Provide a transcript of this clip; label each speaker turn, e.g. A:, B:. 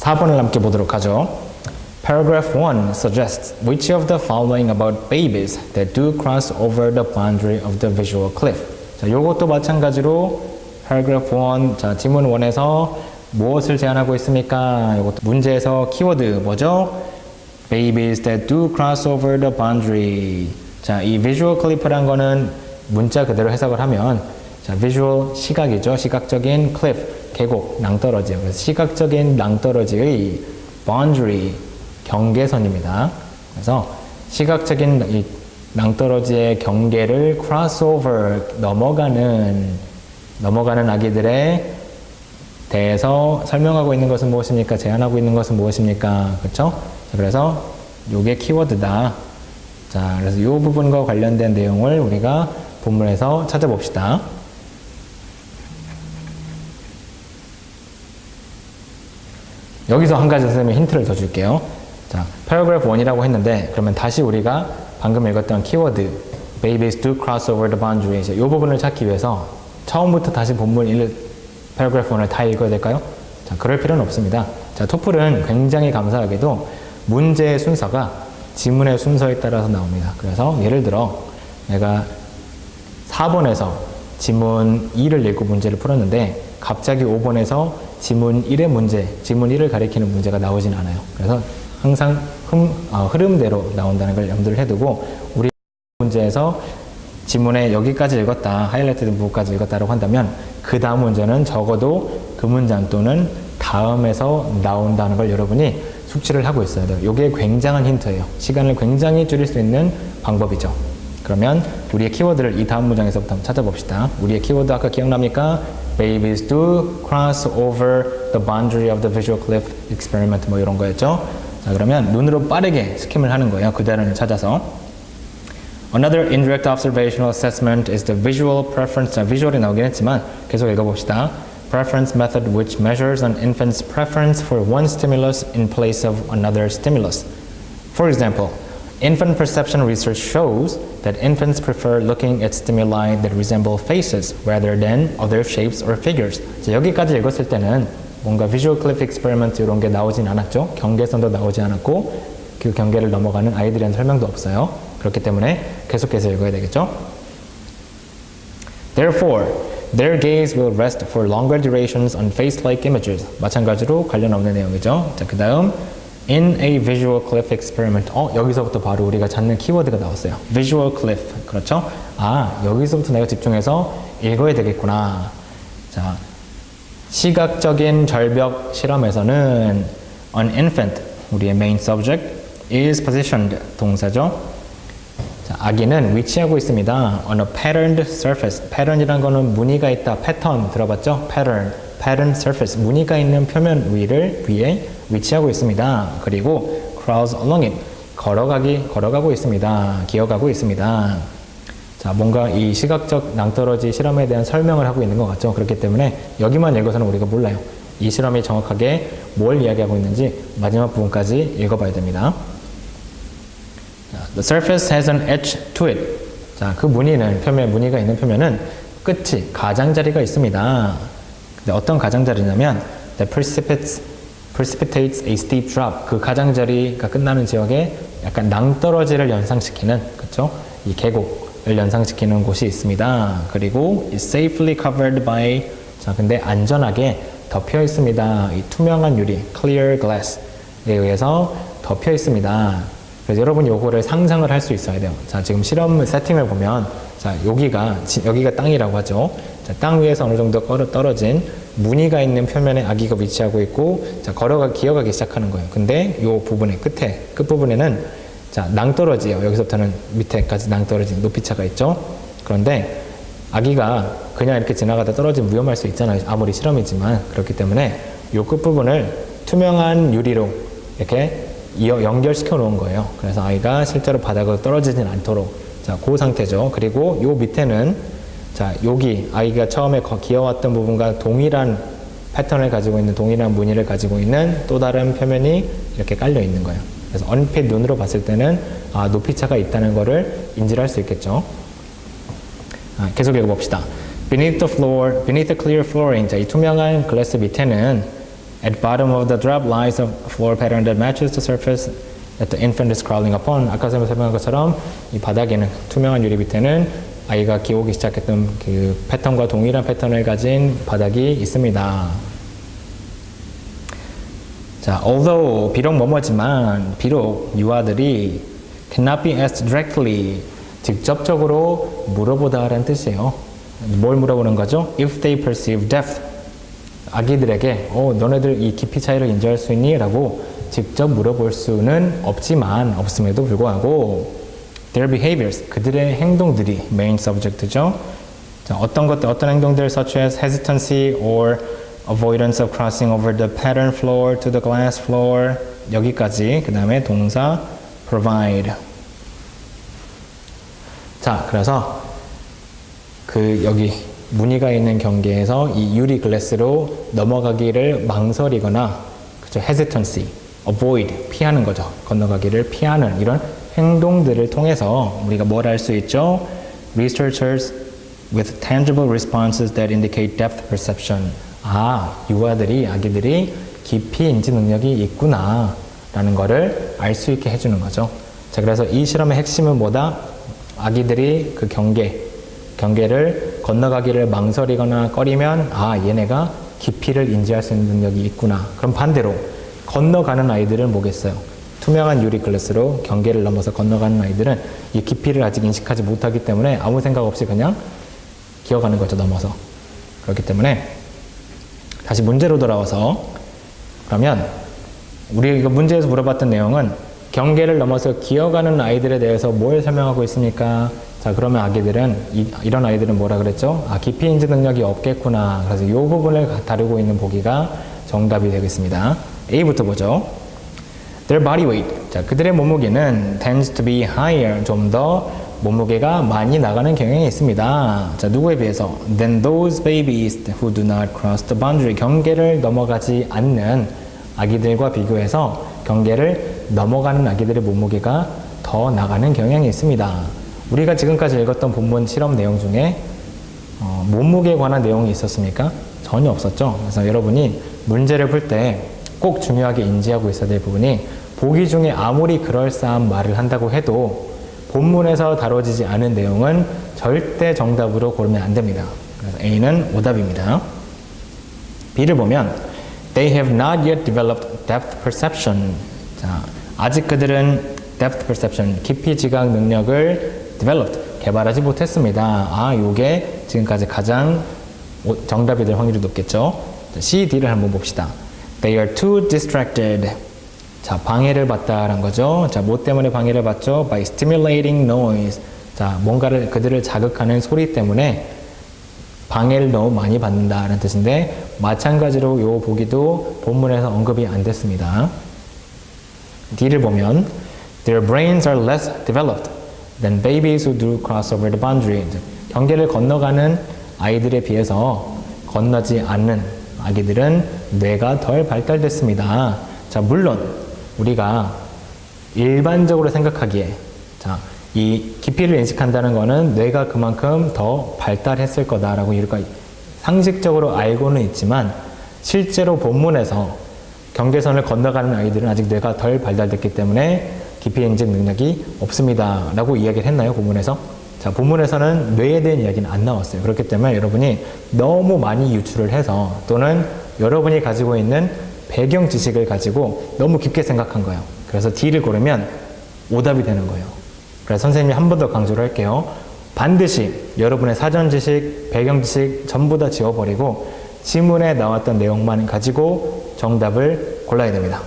A: 4번을 함께 보도록 하죠. Paragraph 1 suggests which of the following about babies that do cross over the boundary of the visual cliff. 자, 요것도 마찬가지로 paragraph 1, 자, 지문 1에서 무엇을 제안하고 있습니까? 이것도 문제에서 키워드 뭐죠? Babies that do cross over the boundary. 자, 이 visual cliff란 거는 문자 그대로 해석을 하면 자, visual 시각이죠. 시각적인 cliff, 계곡, 낭떠러지. 그래서 시각적인 낭떠러지의 boundary, 경계선입니다. 그래서 시각적인 이 낭떠러지의 경계를 crossover 넘어가는 넘어가는 아기들의 대해서 설명하고 있는 것은 무엇입니까? 제안하고 있는 것은 무엇입니까? 그렇죠? 자, 그래서 요게 키워드다. 자, 그래서 이 부분과 관련된 내용을 우리가 본문에서 찾아봅시다. 여기서 한 가지 선생님이 힌트를 더 줄게요. 자, paragraph 1이라고 했는데 그러면 다시 우리가 방금 읽었던 키워드 babies do cross over the boundary 이 부분을 찾기 위해서 처음부터 다시 본문 1 paragraph 1을 다 읽어야 될까요? 자, 그럴 필요는 없습니다. 자, 토플은 굉장히 감사하게도 문제의 순서가 지문의 순서에 따라서 나옵니다. 그래서 예를 들어 내가 4번에서 지문 2를 읽고 문제를 풀었는데 갑자기 5번에서 지문 1의 문제, 지문 1을 가리키는 문제가 나오진 않아요. 그래서 항상 흠, 어, 흐름대로 나온다는 걸 염두를 해두고 우리 문제에서 지문에 여기까지 읽었다, 하이라이트된 부분까지 읽었다라고 한다면 그 다음 문제는 적어도 그 문장 또는 다음에서 나온다는 걸 여러분이 숙지를 하고 있어야 돼요. 이게 굉장한 힌트예요. 시간을 굉장히 줄일 수 있는 방법이죠. 그러면 우리의 키워드를 이 다음 문장에서부터 찾아봅시다. 우리의 키워드 아까 기억납니까? Babies do cross over the boundary of the visual cliff experiment 뭐 이런 거였죠. 자 그러면 눈으로 빠르게 스킴을 하는 거예요. 그 단어를 찾아서. Another indirect observational assessment is the visual preference. 자, 비주얼이 나오긴 했지만 계속 읽어봅시다. Preference method which measures an infant's preference for one stimulus in place of another stimulus. For example, infant perception research shows that infants prefer looking at stimuli that resemble faces rather than other shapes or figures. 자, 여기까지 읽었을 때는 뭔가 visual cliff experiment 이런 게 나오진 않았죠. 경계선도 나오지 않았고 그 경계를 넘어가는 아이들에는 설명도 없어요. 그렇기 때문에 계속해서 읽어야 되겠죠. Therefore, their gaze will rest for longer durations on face-like images. 마찬가지로 관련 없는 내용이죠. 자, 그 다음 In a visual cliff experiment. 어, 여기서부터 바로 우리가 찾는 키워드가 나왔어요. visual cliff. 그렇죠? 아, 여기서부터 내가 집중해서 읽어야 되겠구나. 자, 시각적인 절벽 실험에서는 an infant, 우리의 main subject, is positioned, 동사죠. 자, 아기는 위치하고 있습니다. on a patterned surface. pattern이란 거는 무늬가 있다. 패턴 들어봤죠? pattern. Pattern surface. 무늬가 있는 표면 위를 위에 위치하고 있습니다. 그리고 crawls along it. 걸어가기 걸어가고 있습니다. 기어가고 있습니다. 자, 뭔가 이 시각적 낭떠러지 실험에 대한 설명을 하고 있는 것 같죠. 그렇기 때문에 여기만 읽어서는 우리가 몰라요. 이 실험이 정확하게 뭘 이야기하고 있는지 마지막 부분까지 읽어봐야 됩니다. The surface has an edge to it. 자, 그 무늬는 표면 무늬가 있는 표면은 끝이 가장자리가 있습니다. 근데 어떤 가장자리냐면 the precipitates precipitates a steep drop. 그 가장자리가 끝나는 지역에 약간 낭떠러지를 연상시키는 그렇죠? 이 계곡을 연상시키는 곳이 있습니다. 그리고 safely covered by 자, 근데 안전하게 덮여 있습니다. 이 투명한 유리 clear glass에 의해서 덮여 있습니다. 그래서 여러분 요거를 상상을 할 수 있어야 돼요. 자, 지금 실험 세팅을 보면 자, 여기가 지- 여기가 땅이라고 하죠. 자, 땅 위에서 어느 정도 떨어진 무늬가 있는 표면에 아기가 위치하고 있고 자, 걸어가 기어가기 시작하는 거예요. 근데 요 부분의 끝에 끝 부분에는 자, 낭떠러지예요. 여기서부터는 밑에까지 낭떠러진 높이차가 있죠. 그런데 아기가 그냥 이렇게 지나가다 떨어지면 위험할 수 있잖아요. 아무리 실험이지만 그렇기 때문에 요 끝 부분을 투명한 유리로 이렇게 이어 연결시켜 놓은 거예요. 그래서 아이가 실제로 바닥으로 떨어지진 않도록 자, 그 상태죠. 그리고 요 밑에는 자, 여기 아이가 처음에 거- 기어왔던 부분과 동일한 패턴을 가지고 있는 동일한 무늬를 가지고 있는 또 다른 표면이 이렇게 깔려 있는 거예요. 그래서 얼핏 눈으로 봤을 때는 아, 높이 차가 있다는 거를 인지를 할수 있겠죠. 아, 계속 읽어봅시다. Beneath the floor, beneath the clear flooring. 자, 이 투명한 글래스 밑에는 At bottom of the drop lies a floor pattern that matches the surface that the infant is crawling upon. 아까 제가 설명한 것처럼 이 바닥에는 투명한 유리 밑에는 아이가 기오기 시작했던 그 패턴과 동일한 패턴을 가진 바닥이 있습니다. 자, although 비록 뭐뭐지만 비록 유아들이 cannot be asked directly 직접적으로 물어보다라는 뜻이에요. 뭘 물어보는 거죠? If they perceive depth 아기들에게 어 너네들 이 깊이 차이를 인지할 수 있니? 라고 직접 물어볼 수는 없지만 없음에도 불구하고 their behaviors 그들의 행동들이 서브젝트죠. 자, 어떤 것들 어떤 행동들 such as hesitancy or avoidance of crossing over the pattern floor to the glass floor 여기까지 그 다음에 동사 provide 자 그래서 그 여기 무늬가 있는 경계에서 이 유리 글래스로 넘어가기를 망설이거나 그죠 hesitancy, avoid 피하는 거죠 건너가기를 피하는 이런 행동들을 통해서 우리가 뭘할수 있죠? Researchers with tangible responses that indicate depth perception. 아 유아들이 아기들이 깊이 인지 능력이 있구나 라는 거를 알 수 있게 해주는 거죠. 자 그래서 이 실험의 핵심은 뭐다? 아기들이 그 경계 경계를 건너가기를 망설이거나 꺼리면 아 얘네가 깊이를 인지할 수 있는 능력이 있구나. 그럼 반대로 건너가는 아이들은 뭐겠어요? 투명한 유리 글래스로 경계를 넘어서 건너가는 아이들은 이 깊이를 아직 인식하지 못하기 때문에 아무 생각 없이 그냥 기어가는 거죠 넘어서 그렇기 때문에 다시 문제로 돌아와서 그러면 우리가 문제에서 물어봤던 내용은 경계를 넘어서 기어가는 아이들에 대해서 뭘 설명하고 있습니까? 자 그러면 아기들은 이, 이런 아이들은 뭐라 그랬죠? 아 깊이 인지 능력이 없겠구나. 그래서 이 부분을 다루고 있는 보기가 정답이 되겠습니다. A부터 보죠. Their body weight. 자 그들의 몸무게는 tends to be higher. 좀 더 몸무게가 많이 나가는 경향이 있습니다. 자 누구에 비해서? Than those babies who do not cross the boundary. 경계를 넘어가지 않는 아기들과 비교해서 경계를 넘어가는 아기들의 몸무게가 더 나가는 경향이 있습니다. 우리가 지금까지 읽었던 본문 실험 내용 중에 어, 몸무게에 관한 내용이 있었습니까? 전혀 없었죠. 그래서 여러분이 문제를 풀 때 꼭 중요하게 인지하고 있어야 될 부분이 보기 중에 아무리 그럴싸한 말을 한다고 해도 본문에서 다뤄지지 않은 내용은 절대 정답으로 고르면 안 됩니다. 그래서 A는 오답입니다. B를 보면 They have not yet developed depth perception. 자, 아직 그들은 depth perception, 깊이 지각 능력을 developed, 개발하지 못했습니다. 아, 요게 지금까지 가장 오- 정답이 될 확률이 높겠죠. 자, C, D를 한번 봅시다. They are too distracted. 자, 방해를 받다라는 거죠. 자, 뭐 때문에 방해를 받죠? By stimulating noise. 자, 뭔가를 그들을 자극하는 소리 때문에 방해를 너무 많이 받는다는 뜻인데 마찬가지로 요 보기도 본문에서 언급이 안 됐습니다. D를 보면 Their brains are less developed than babies who do cross over the boundary. 경계를 건너가는 아이들에 비해서 건너지 않는 아기들은 뇌가 덜 발달됐습니다. 자, 물론 우리가 일반적으로 생각하기에 자, 이 깊이를 인식한다는 거는 뇌가 그만큼 더 발달했을 거다라고 우리가 상식적으로 알고는 있지만 실제로 본문에서 경계선을 건너가는 아이들은 아직 뇌가 덜 발달됐기 때문에 깊이 인식 능력이 없습니다. 라고 이야기를 했나요, 본문에서? 자, 본문에서는 뇌에 대한 이야기는 안 나왔어요. 그렇기 때문에 여러분이 너무 많이 유출을 해서 또는 여러분이 가지고 있는 배경 지식을 가지고 너무 깊게 생각한 거예요. 그래서 D를 고르면 오답이 되는 거예요. 그래서 선생님이 한 번 더 강조를 할게요. 반드시 여러분의 사전 지식, 배경 지식 전부 다 지워버리고 지문에 나왔던 내용만 가지고 정답을 골라야 됩니다.